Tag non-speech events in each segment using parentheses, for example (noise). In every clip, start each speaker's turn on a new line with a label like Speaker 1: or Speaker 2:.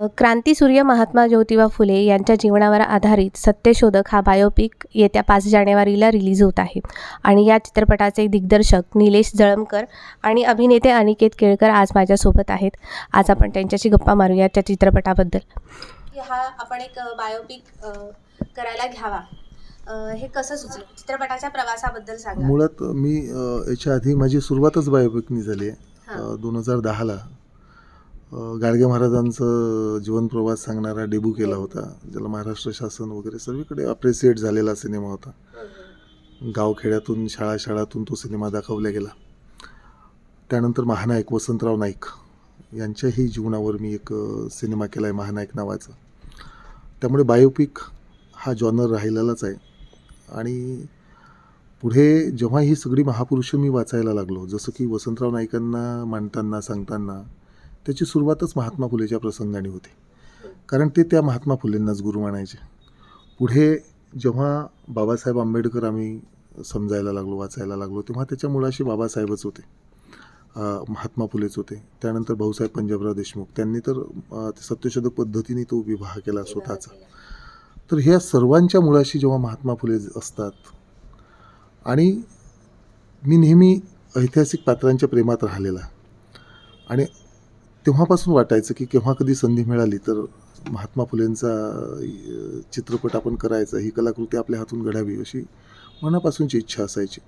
Speaker 1: क्रांतीसूर्य महात्मा ज्योतिबा फुले यांच्या जीवनावर आधारित सत्यशोधक हा बायोपिक येत्या पाच जानेवारीला रिलीज होत आहे. आणि या चित्रपटाचे दिग्दर्शक निलेश जळमकर आणि अभिनेते अनिकेत केळकर आज माझ्यासोबत आहेत. आज आपण त्यांच्याशी गप्पा मारूया त्या चित्रपटाबद्दल. हा आपण एक बायोपिक करायला घ्यावा. हे कसं सुचलं? चित्रपटाच्या प्रवासाबद्दल सांगा.
Speaker 2: मुळात मी याच्या आधी माझी सुरुवातच बायोपिकनी झाली आहे. दोन हजार दहाला. गाडगे महाराजांचं जीवनप्रवास सांगणारा डेब्यू केला होता ज्याला महाराष्ट्र शासन वगैरे सर्वीकडे अप्रिसिएट झालेला सिनेमा होता. गावखेड्यातून शाळा शाळातून तो सिनेमा दाखवला गेला. त्यानंतर महानायक वसंतराव नाईक यांच्याही जीवनावर मी एक सिनेमा केला आहे महानायक नावाचा. त्यामुळे बायोपिक हा जॉनर राहिलेलाच आहे. आणि पुढे जेव्हा ही सगळी महापुरुष मी वाचायला लागलो जसं की वसंतराव नाईकांना मांडताना सांगताना त्याची सुरुवातच महात्मा फुलेच्या प्रसंगाने होती. कारण ते त्या महात्मा फुलेंनाच गुरु मानायचे पुढे जेव्हा बाबासाहेब आंबेडकर आम्ही समजायला लागलो वाचायला लागलो तेव्हा त्याच्या मुळाशी बाबासाहेबच होते. महात्मा फुलेच होते. त्यानंतर भाऊसाहेब पंजाबराव देशमुख. त्यांनी तर सत्यशोधक पद्धतीने तो विवाह केला स्वतःचा. तर ह्या सर्वांच्या मुळाशी जेव्हा महात्मा फुले असतात आणि मी नेहमी ऐतिहासिक पात्रांच्या प्रेमात राहिलेला आणि तेव्हापासून वाटायचं की केव्हा कधी संधी मिळाली तर महात्मा फुलेंचा चित्रपट आपण करायचा ही कलाकृती आपल्या हातून घडावी अशी मनापासूनची इच्छा असायची.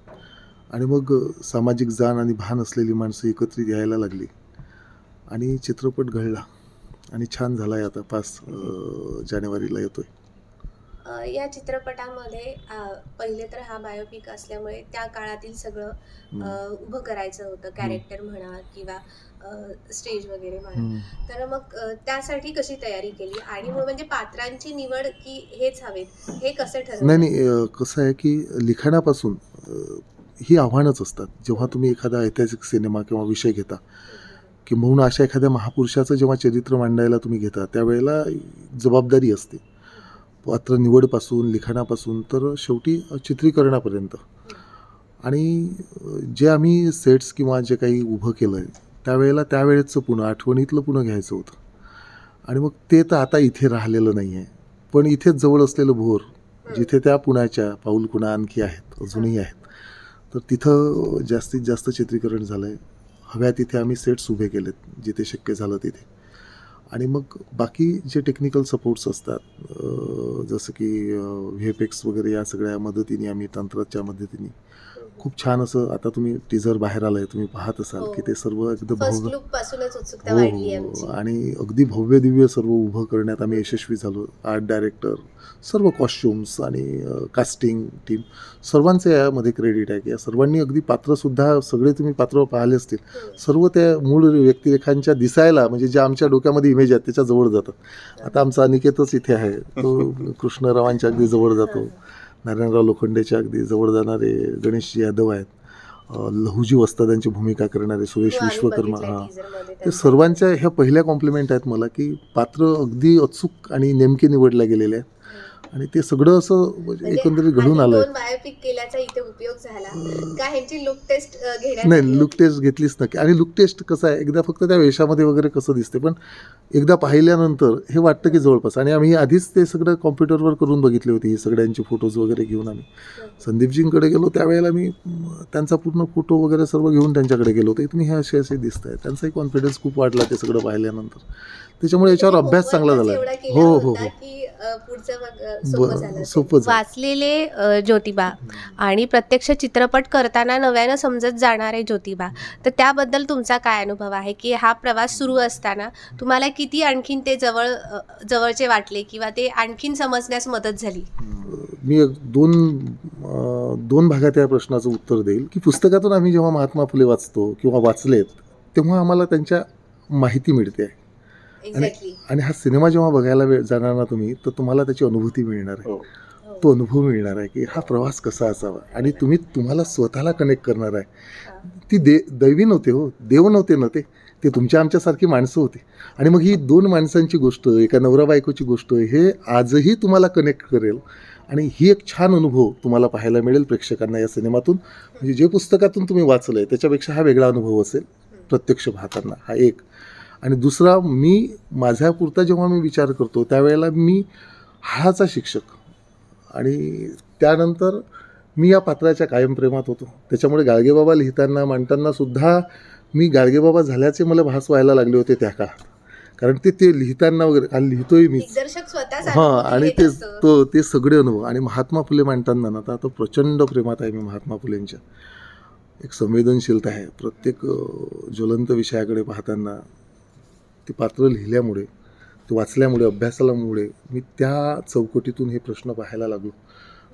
Speaker 2: आणि मग सामाजिक जाण आणि भान असलेली माणसं एकत्रित यायला लागली. आणि चित्रपट घडला. आणि छान झाला आहे आता पाच जानेवारीला येतोय.
Speaker 1: या चित्रपटामध्ये पहिले तर हा बायोपिक असल्यामुळे त्या काळातील सगळं उभं करायचं होतं. कॅरेक्टर म्हणा किंवा स्टेज वगैरे म्हणा. तर मग त्यासाठी कशी तयारी केली? आणि मग म्हणजे पात्रांची निवड की हेच हवेत? हे कसं ठरवलं?
Speaker 2: नाही कसं आहे की लिखाणापासून ही आव्हानच असतात. जेव्हा तुम्ही एखादा ऐतिहासिक सिनेमा किंवा विषय घेता की म्हणून अशा एखाद्या महापुरुषाचं जेव्हा चरित्र मांडायला तुम्ही घेता त्यावेळेला जबाबदारी असते. पात्र निवडपासून लिखाणापासून तर शेवटी चित्रीकरणापर्यंत. आणि जे आम्ही सेट्स किंवा जे काही उभं केलं आहे त्यावेळेला त्यावेळेचं पुन्हा आठवणीतलं पुन्हा घ्यायचं होतं. आणि मग ते तर आता इथे राहिलेलं नाही आहे पण इथेच जवळ असलेलं भोर जिथे त्या पुण्याच्या पाऊल पुणा आणखी आहेत अजूनही आहेत तर तिथं जास्तीत जास्त चित्रीकरण झालं आहे हव्या तिथे आम्ही सेट्स उभे केलेत जिथे शक्य झालं तिथे. आणि मग बाकी जे टेक्निकल सपोर्ट्स असतात जसं की व्ही एफ एक्स वगैरे या सगळ्या मदतीने आम्ही तंत्राच्या मदतीने खूप छान असं आता तुम्ही टीजर बाहेर आलं आहे तुम्ही पाहत असाल की ते सर्व एकदम
Speaker 1: फर्स्ट
Speaker 2: भव्य
Speaker 1: लुक पासूनच उत्सुकता
Speaker 2: हो
Speaker 1: वाढली
Speaker 2: हो.
Speaker 1: आमची.
Speaker 2: आणि अगदी भव्य दिव्य सर्व उभं करण्यात आम्ही यशस्वी झालो. आर्ट डायरेक्टर सर्व कॉस्ट्युम्स आणि कास्टिंग टीम सर्वांचं यामध्ये क्रेडिट आहे की या सर्वांनी अगदी पात्रसुद्धा सगळे तुम्ही पात्र पाहिले असतील.
Speaker 1: हम्म.
Speaker 2: सर्व त्या मूळ व्यक्तिरेखांच्या दिसायला म्हणजे ज्या आमच्या डोक्यामध्ये इमेज आहेत त्याच्याजवळ जातात. आता आमचा अनिकेतच इथे आहे. तो (laughs) कृष्णरावांच्या अगदी जवळ जातो. नारायणराव लोखंडेच्या अगदी जवळ जाणारे गणेश यादव आहेत. लहुजी वस्तादांची भूमिका करणारे सुरेश
Speaker 1: हो,
Speaker 2: विश्वकर्मा हां. ते. सर्वांच्या ह्या पहिल्या कॉम्प्लिमेंट आहेत मला की पात्र अगदी अचूक आणि नेमके निवडले गेलेले आहेत. आणि ते सगळं असं म्हणजे
Speaker 1: म्हणजे
Speaker 2: एकंदरीत घडून
Speaker 1: दोन बायोपिक केल्याचा इथे उपयोग झाला. का ह्यांची लुक टेस्ट घेण्यात
Speaker 2: नाही
Speaker 1: आली?
Speaker 2: लुक टेस्ट घेतलीच नक्की. आणि लुक टेस्ट कसं आहे? एकदा फक्त त्या वेशामध्ये वगैरे कसं दिसते? पण एकदा पाहिल्यानंतर हे वाटतं की जवळपास. आणि आम्ही आधीच ते सगळं कॉम्प्युटरवर करून बघितले होते ही सगळ्यांचे फोटोज वगैरे घेऊन आम्ही. संदीपजींकडे गेलो त्यावेळेला मी त्यांचा पूर्ण फोटो वगैरे सर्व घेऊन त्यांच्याकडे गेलो होतो. तुम्ही हे असे असे दिसत आहे त्यांचाही कॉन्फिडन्स खूप वाढला ते सगळं पाहिल्यानंतर. त्याच्यामुळे याच्यावर
Speaker 1: म्हणजे
Speaker 2: अभ्यास चांगला झाला हो हो हो.
Speaker 1: पुढचं मग, अ, सोपं झालं.
Speaker 2: सोपं.
Speaker 1: वाचलेले अ, ज्योतिबा. आणि प्रत्यक्ष चित्रपट करताना नव्यानं समजत जाणारे ज्योतिबा. तर त्याबद्दल तुमचा काय अनुभव आहे? की हा प्रवास सुरू असताना तुम्हाला किती आणखीन ते जवळ अ, जवळचे वाटले? किंवा ते आणखीन समजण्यास मदत झाली?
Speaker 2: मी एक दोन अं, दोन भागात या प्रश्नाचं उत्तर देईल. की पुस्तकातून आम्ही जेव्हा महात्मा फुले वाचतो किंवा वाचलेत तेव्हा आम्हाला त्यांच्या माहिती मिळते.
Speaker 1: एक्झॅक्टली
Speaker 2: आणि हा सिनेमा जेव्हा बघायला वेळ जाणार ना तुम्ही तर तुम्हाला त्याची अनुभूती मिळणार आहे. तो अनुभव मिळणार आहे की हा प्रवास कसा असावा? आणि तुम्ही तुम्हाला स्वतःला कनेक्ट करणार आहे. ती दे दैवी नव्हते हो देव नव्हते ना ते. ते तुमच्या आमच्यासारखी माणसं होती. आणि मग ही दोन माणसांची गोष्ट एका नवरा बायकोची गोष्ट हे आजही तुम्हाला कनेक्ट करेल. आणि ही एक छान अनुभव तुम्हाला पाहायला मिळेल प्रेक्षकांना या सिनेमातून. म्हणजे जे पुस्तकातून तुम्ही वाचलं आहे त्याच्यापेक्षा हा वेगळा अनुभव असेल. प्रत्यक्ष पाहताना हा एक. आणि दुसरा मी माझ्यापुरता जेव्हा मी विचार करतो त्यावेळेला मी हाडाचा शिक्षक. आणि त्यानंतर मी या पात्राच्या कायम प्रेमात होतो. त्याच्यामुळे गाडगेबाबा लिहिताना मांडताना सुद्धा मी गाडगेबाबा झाल्याचे मला भास व्हायला लागले होते त्या काळात. कारण ते ते लिहिताना वगैरे आणि लिहितोय
Speaker 1: स्वतः
Speaker 2: हां आणि ते तो ते सगळे अनुभव. आणि महात्मा फुले मांडताना ना आता प्रचंड प्रेमात आहे मी महात्मा फुलेंच्या. एक संवेदनशीलता आहे. प्रत्येक ज्वलंत विषयाकडे पाहताना ते पात्र लिहिल्यामुळे ते वाचल्यामुळे अभ्यासालामुळे मी त्या चौकटीतून हे प्रश्न पाहायला लागलो.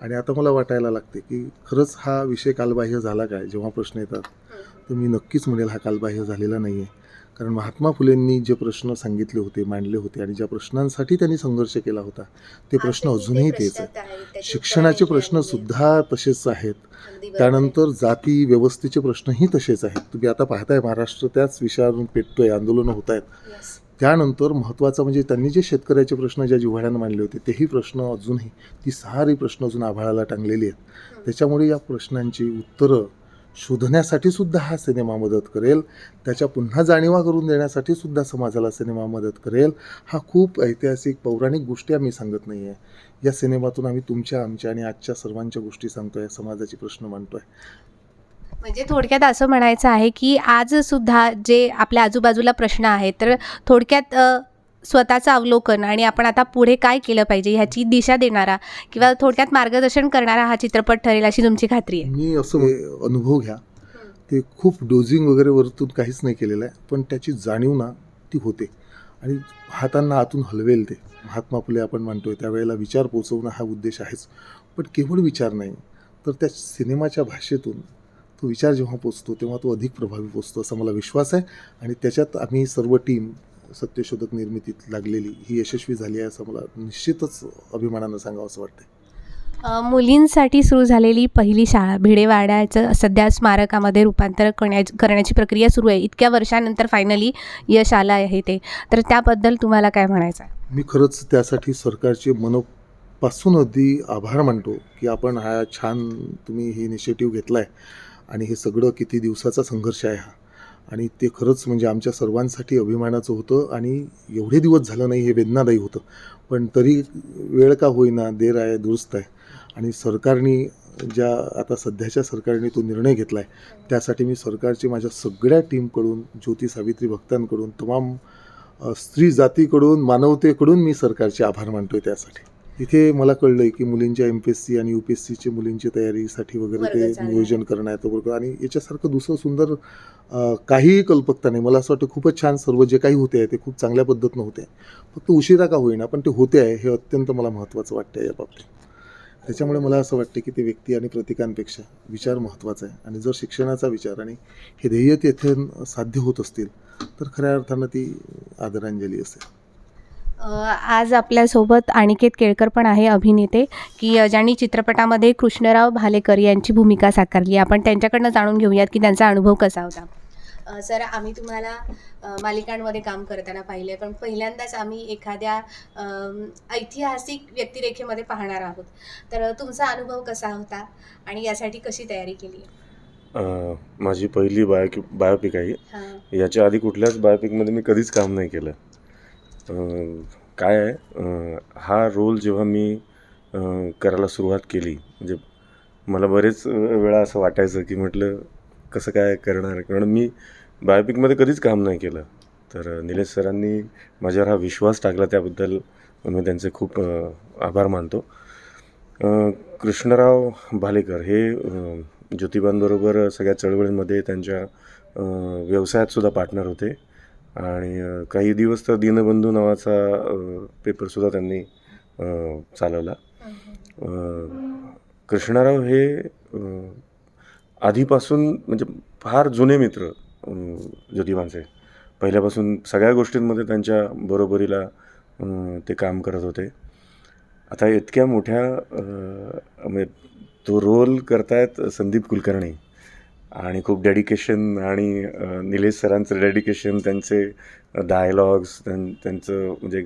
Speaker 2: आणि आता मला वाटायला लागते की खरंच हा विषय कालबाह्य झाला काय? जेव्हा प्रश्न येतात तर मी नक्कीच म्हणेल हा कालबाह्य झालेला नाही आहे कारण महात्मा फुलेंनी जे प्रश्न सांगितले होते मांडले होते आणि ज्या प्रश्नांसाठी त्यांनी संघर्ष केला होता ते प्रश्न अजूनही तेच आहेत. शिक्षणाचे प्रश्न सुद्धा तसेच आहेत. त्यानंतर जाती व्यवस्थेचे प्रश्नही तसेच आहेत. तुम्ही आता पाहताय महाराष्ट्र त्याच विषयावरून पेटतोय आंदोलनं होत आहेत. त्यानंतर महत्त्वाचं म्हणजे त्यांनी जे शेतकऱ्याचे प्रश्न ज्या जिव्हाळ्यानं मांडले होते तेही प्रश्न अजूनही ती सारी प्रश्न अजून आभाळाला टांगलेली आहेत. त्याच्यामुळे या प्रश्नांची उत्तरं शोधण्यासाठी सुद्धा हा सिनेमा मदत करेल. त्याच्या पुन्हा जाणीवा करून देण्यासाठी सुद्धा समाजाला सिनेमा मदत करेल. हा खूप ऐतिहासिक पौराणिक गोष्टी आम्ही सांगत नाही आहे या सिनेमातून आम्ही तुमच्या आमच्या आणि आजच्या सर्वांच्या गोष्टी सांगतोय समाजाचे प्रश्न मांडतोय.
Speaker 1: म्हणजे थोडक्यात असं म्हणायचं आहे की आज सुद्धा जे आपल्या आजूबाजूला प्रश्न आहेत तर थोडक्यात स्वतःचं अवलोकन आणि आपण आता पुढे काय केलं पाहिजे ह्याची दिशा देणारा किंवा थोडक्यात मार्गदर्शन करणारा हा चित्रपट ठरेल अशी तुमची खात्री आहे?
Speaker 2: मी असं अनुभव घ्या. ते खूप डोजिंग वगैरे वरतून काहीच नाही केलेलं आहे पण त्याची जाणीव ना ती होते. आणि हातांना आतून हलवेल ते. महात्मा फुले आपण म्हणतोय त्यावेळेला विचार पोचवणं हा उद्देश आहेच. पण केवळ विचार नाही तर त्या सिनेमाच्या भाषेतून तो विचार जेव्हा पोचतो तेव्हा तो अधिक प्रभावी पोचतो असा मला विश्वास आहे. आणि त्याच्यात आम्ही सर्व टीम सत्यशोधक निर्मितीत लागलेली ही यशस्वी झाली आहे असं मला निश्चितच अभिमानानं सांगावं असं वाटतं
Speaker 1: मुलींसाठी सुरू झालेली पहिली शाळा भिडेवाड्याचं सध्या स्मारकामध्ये रूपांतर करण्या करण्याची प्रक्रिया सुरू आहे. इतक्या वर्षानंतर फायनली यश आलं आहे ते. तर त्याबद्दल तुम्हाला काय म्हणायचं आहे?
Speaker 2: मी खरंच त्यासाठी सरकारचे मनपासून अगदी आभार मानतो की आपण हा छान तुम्ही ही इनिशिएटिव्ह घेतला आहे आणि हे सगळं किती दिवसाचा संघर्ष आहे हा. आणि ते खरंच म्हणजे आमच्या सर्वांसाठी अभिमानाचं होतं आणि एवढे दिवस झालं नाही हे वेदनादायी होतं. पण तरी वेळ का होईना देर आहे दुरुस्त आहे. आणि सरकारने ज्या आता सध्याच्या सरकारने तो निर्णय घेतला आहे त्यासाठी मी सरकारची माझ्या सगळ्या टीमकडून ज्योती सावित्री भक्तांकडून तमाम स्त्री जातीकडून मानवतेकडून मी सरकारचे आभार मानतोय त्यासाठी. तिथे मला कळलं की मुलींच्या एम पी एस सी आणि यू पी एस सीची मुलींची तयारीसाठी वगैरे ते
Speaker 1: आहे.
Speaker 2: नियोजन करण्यात वगैरे आणि याच्यासारखं दुसरं सुंदर काहीही कल्पकता नाही. मला असं वाटतं खूपच छान सर्व जे काही होते आहे ते खूप चांगल्या पद्धतीनं होते. फक्त उशिरा का होईना पण ते होते आहे हे अत्यंत मला महत्त्वाचं वाटतं या बाबतीत. त्याच्यामुळे मला असं वाटतं की ते व्यक्ती आणि प्रतीकांपेक्षा विचार महत्त्वाचा आहे. आणि जर शिक्षणाचा विचार आणि हे ध्येय तेथे साध्य होत असतील तर खऱ्या अर्थानं ती आदरांजली असेल.
Speaker 1: आज आपल्यासोबत अनिकेत केळकर पण आहे अभिनेते की ज्यांनी चित्रपटामध्ये कृष्णराव भालेकर यांची भूमिका साकारली. आपण त्यांच्याकडनं जाणून घेऊयात की त्यांचा अनुभव कसा होता. सर आम्ही तुम्हाला मालिकांमध्ये काम करताना पाहिले पण पहिल्यांदाच आम्ही एखाद्या ऐतिहासिक व्यक्तिरेखेमध्ये पाहणार आहोत. तर तुमचा अनुभव कसा होता आणि यासाठी कशी तयारी केली?
Speaker 3: माझी पहिली बायो बायोपिक आहे. याच्या आधी कुठल्याच बायोपिकमध्ये मी कधीच काम नाही केलं. काय आहे? हा रोल जेव्हा मी करायला सुरुवात केली म्हणजे मला बरेच वेळा असं वाटायचं की म्हटलं कसं काय करणार? कारण मी बायोपिकमध्ये कधीच काम नाही केलं. तर निलेश सरांनी माझ्यावर हा विश्वास टाकला त्याबद्दल मी त्यांचे खूप आभार मानतो. कृष्णराव भालेकर हे ज्योतिबांबरोबर सगळ्या चळवळींमध्ये त्यांच्या व्यवसायातसुद्धा पार्टनर होते. आणि काही दिवस तर दीनबंधू नावाचा पेपरसुद्धा त्यांनी चालवला. कृष्णाराव हे आधीपासून म्हणजे फार जुने मित्र ज्योतिबांचे. पहिल्यापासून सगळ्या गोष्टींमध्ये त्यांच्या बरोबरीला ते काम करत होते. आता इतक्या मोठ्या म्हणजे तो रोल करतायत संदीप कुलकर्णी. आणि खूप डेडिकेशन आणि निलेश सरांचं डेडिकेशन त्यांचे डायलॉग्स त्यां त्यांचं म्हणजे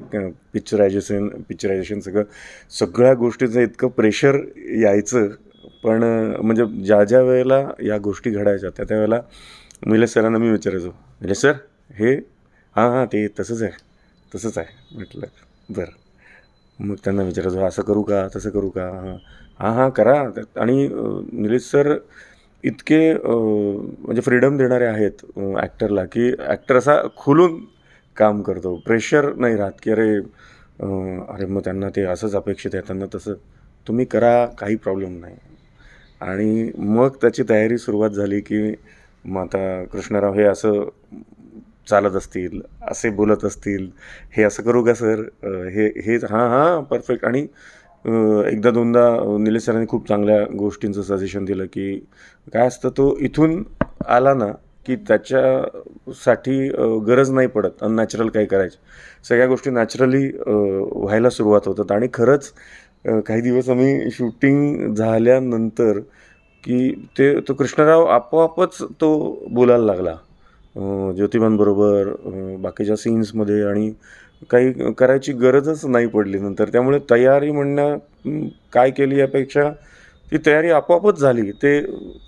Speaker 3: पिक्चरायझेशन पिक्चरायझेशन सगळं सगळ्या गोष्टीचं इतकं प्रेशर यायचं. पण म्हणजे ज्या ज्या वेळेला या गोष्टी घडायच्या त्या त्यावेळेला निलेश सरांना मी विचारायचो निलेश सर हे हां हां ते तसंच आहे तसंच आहे. म्हटलं बरं. मग त्यांना विचारायचो असं करू का तसं करू का? हां हां हां करा. आणि निलेश सर इतके म्हणजे फ्रीडम देणारे आहेत ॲक्टरला की ॲक्टर असा खुलून काम करतो. प्रेशर नाही राहत की अरे अरे मग त्यांना ते असंच अपेक्षित आहे त्यांना तसं तुम्ही करा काही प्रॉब्लेम नाही. आणि मग त्याची तयारी सुरुवात झाली की मग आता कृष्णराव हे असं चालत असतील असे बोलत असतील हे असं करू का सर? हे हे हां हां परफेक्ट आणि एकदा दोनदा निलेश सरांनी खूप चांगल्या गोष्टींचं सजेशन दिलं की काय असतं तो इथून आला ना की त्याच्यासाठी गरज नाही पडत अननॅचरल काही करायची. सगळ्या गोष्टी नॅचरली व्हायला सुरुवात होतात. आणि खरंच काही दिवस आम्ही शूटिंग झाल्यानंतर की ते तो कृष्णराव आपोआपच तो बोलायला लागला. ज्योतिबांबरोबर बाकीच्या सीन्समध्ये आणि काही करायची गरजच नाही पडली नंतर. त्यामुळे तयारी म्हणणं काय केली यापेक्षा ती तयारी आपोआपच झाली. ते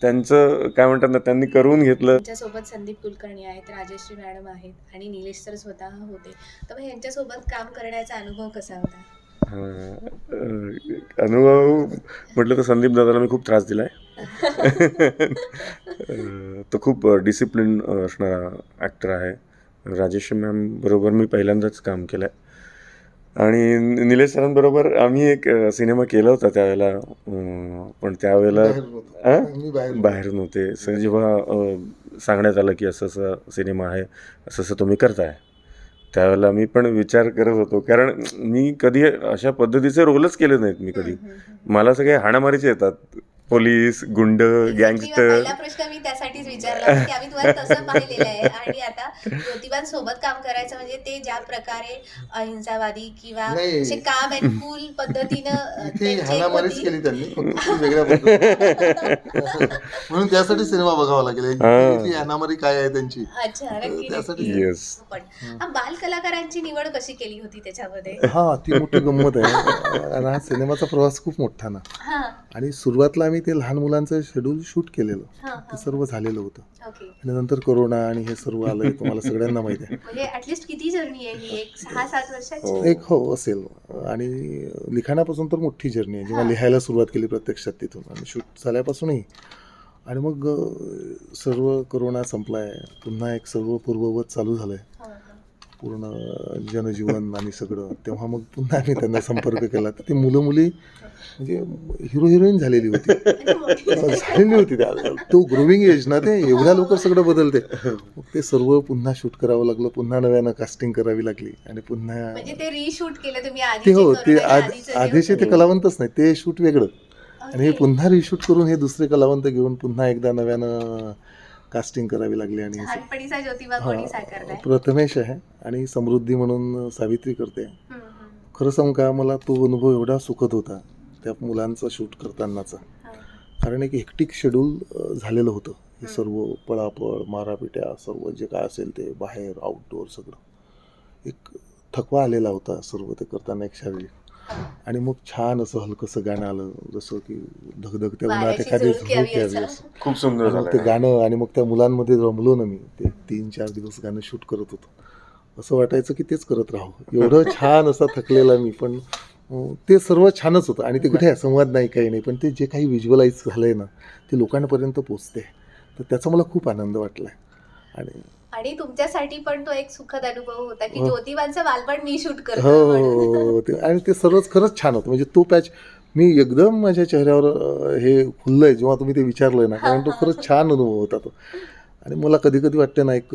Speaker 3: त्यांचं काय म्हणतात ना त्यांनी करून घेतलं.
Speaker 1: यांच्यासोबत संदीप कुलकर्णी आहेत राजेश्री मॅडम आहेत आणि निलेश सर स्वतः होते. तर मग यांच्यासोबत काम करण्याचा अनुभव कसा होता?
Speaker 3: अनुभव म्हटलं तर संदीप दादाला मी खूप त्रास दिला आहे (laughs) तो खूप डिसिप्लिन असणारा ॲक्टर आहे. राजेश मॅम बरोबर मी पहिल्यांदाच काम केलं आहे आणि निलेश सरांबरोबर आम्ही एक सिनेमा केला होता त्यावेळेला पण त्यावेळेला
Speaker 2: बाहेर नव्हतो.
Speaker 3: अं?
Speaker 2: मी बाहेर
Speaker 3: बाहेर नव्हते. सर जेव्हा सांगण्यात आलं की असं असं सिनेमा आहे असं असं तुम्ही करताय त्यावेळेला मी पण विचार करत होतो. कारण मी कधी अशा पद्धतीचे रोलच केले नाहीत मी कधी. मला सगळे हाणामारीचे येतात. पोलीस गुंड गँगस्टर.
Speaker 1: प्रश्न मी त्यासाठीच विचारला की आम्ही तुम्हाला तसं (laughs) पाहिलेलं आहे. आणि आता ज्योतिबांसोबत काम करायचं म्हणजे ते ज्या प्रकारे अहिंसावादी किंवा. असे काम अँड कूल (laughs) पद्धतीनं
Speaker 2: हाणामारीच. केली त्यांनी. (laughs) वेगळ्या. म्हणून त्यासाठी सिनेमा बघावा लागेल.
Speaker 3: हा.
Speaker 2: हाणामारी काय आहे त्यांची? त्यासाठी-
Speaker 1: पण. हा, बाल कलाकारांची निवड कशी केली होती त्याच्यामध्ये?
Speaker 2: हा ती मोठी गंमत आहे. आणि हा सिनेमाचा प्रवास खूप मोठा ना.
Speaker 1: हा.
Speaker 2: आणि सुरुवातला आम्ही ते लहान मुलांचं शेड्यूल शूट केलेलं. ते सर्व झालेलं होतं. आणि नंतर कोरोना आणि हे सर्व आलं तुम्हाला सगळ्यांना माहिती आहे. (laughs)
Speaker 1: म्हणजे ही? एक
Speaker 3: हो.
Speaker 2: एक असेल. आणि लिखाणापासून तर मोठी जर्नी आहे. जेव्हा. लिहायला सुरुवात केली प्रत्यक्षात तिथून. आणि शूट झाल्यापासूनही. आणि मग सर्व कोरोना संपलाय. पुन्हा एक सर्व पूर्ववत चालू झालंय. पूर्ण जनजीवन आणि सगळं. तेव्हा मग पुन्हा आम्ही त्यांना संपर्क केला. तर ती मुलं मुली म्हणजे हिरो हिरोईन झालेली होती. झालेली होती त्या. तो ग्रोविंग एज ना ते एवढ्या लवकर सगळं बदलते. मग ते सर्व पुन्हा शूट करावं लागलं. पुन्हा नव्यानं कास्टिंग करावी लागली. आणि पुन्हा
Speaker 1: म्हणजे ते रिशूट केलं तुम्ही
Speaker 2: ते
Speaker 1: आधी
Speaker 2: हो ते आध
Speaker 1: आधीचे होते.
Speaker 2: ते कलावंतच नाही. ते शूट वेगळं. आणि हे. पुन्हा रिशूट करून हे दुसरे कलावंत घेऊन पुन्हा एकदा नव्यानं कास्टिंग करावी लागली आणि हे सगळं.
Speaker 1: लहानपणीचा ज्योतिबा कोणी साकारलाय
Speaker 2: प्रथमेश आहे आणि समृद्धी म्हणून सावित्री करते
Speaker 1: हम्म, हम्म.
Speaker 2: खरं सांगू का मला तो अनुभव एवढा सुखद होता त्या मुलांचा शूट करतानाचा
Speaker 1: हा.
Speaker 2: कारण एक हेक्टिक शेड्यूल झालेलं होतं हे. सर्व पळापळ मारापिट्या सर्व जे काय असेल ते बाहेर आउटडोअर सगळं एक थकवा आलेला होता सर्व ते करताना एक शारीरिक आणि मग छान असं हलकंसं गाणं आलं. जसं की धगधगत्या उन्हात एखादी
Speaker 1: झुळूक यावी असं.
Speaker 3: खूप सुंदर
Speaker 2: मग ते
Speaker 3: झालं
Speaker 2: गाणं आणि मग त्या मुलांमध्ये रमलो ना मी ते तीन चार दिवस गाणं शूट करत होतो. असं वाटायचं की तेच करत राहू एवढं (laughs) छान असा थकलेला मी पण ते सर्व छानच होतं. आणि ते कुठे आहे, संवाद नाही काही नाही. पण ते जे काही व्हिज्युअलाइज झालंय ना ते लोकांपर्यंत पोचते तर त्याचा मला खूप आनंद वाटलाय. आणि
Speaker 1: आणि तुमच्यासाठी पण तो एक सुखद अनुभव होता की
Speaker 2: हो.
Speaker 1: ज्योतिबांचं बालपण मी शूट
Speaker 2: हो
Speaker 1: करतो
Speaker 2: हो, हो ते आणि ते सर्वच खरंच छान होतं. म्हणजे तो पॅच मी एकदम माझ्या चेहऱ्यावर अं, हे खुललंय जेव्हा तुम्ही ते विचारलंय ना कारण तो (laughs) खरंच छान अनुभव होता तो. आणि मला कधी कधी वाटतं ना एक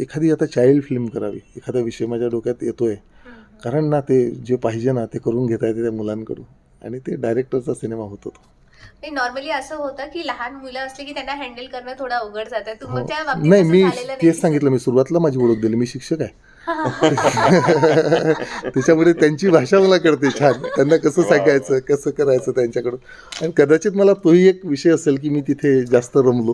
Speaker 2: एखादी आता चाइल्ड फिल्म करावी. एखादा विषय माझ्या डोक्यात येतोय. कारण ना ते जे पाहिजे ना ते करून घेता येते त्या मुलांकडून. आणि ते डायरेक्टरचा सिनेमा होतो तो
Speaker 1: नॉर्मली असं होतं की लहान मुलं असले की त्यांना हँडल करणं थोडं अवघड जातं.
Speaker 2: हो.
Speaker 1: तुमच्या बाबतीत
Speaker 2: नाही मी
Speaker 1: नाही
Speaker 2: तेच सांगितलं मी सुरुवातीला माझी ओळख दिली मी शिक्षक आहे. (laughs) त्याच्यामुळे त्यांची भाषा मला कळते छान. त्यांना कसं सांगायचं कसं करायचं त्यांच्याकडून. आणि कदाचित मला तोही एक विषय असेल की मी तिथे जास्त रमलो.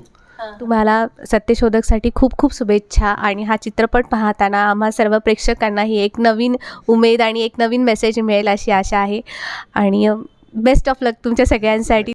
Speaker 1: तुम्हाला सत्यशोधकसाठी खूप खूप शुभेच्छा आणि हा चित्रपट पाहताना आम्हा सर्व प्रेक्षकांनाही एक नवीन उमेद आणि एक नवीन मेसेज मिळेल अशी आशा आहे. आणि बेस्ट ऑफ लक तुमच्या सगळ्यांसाठी.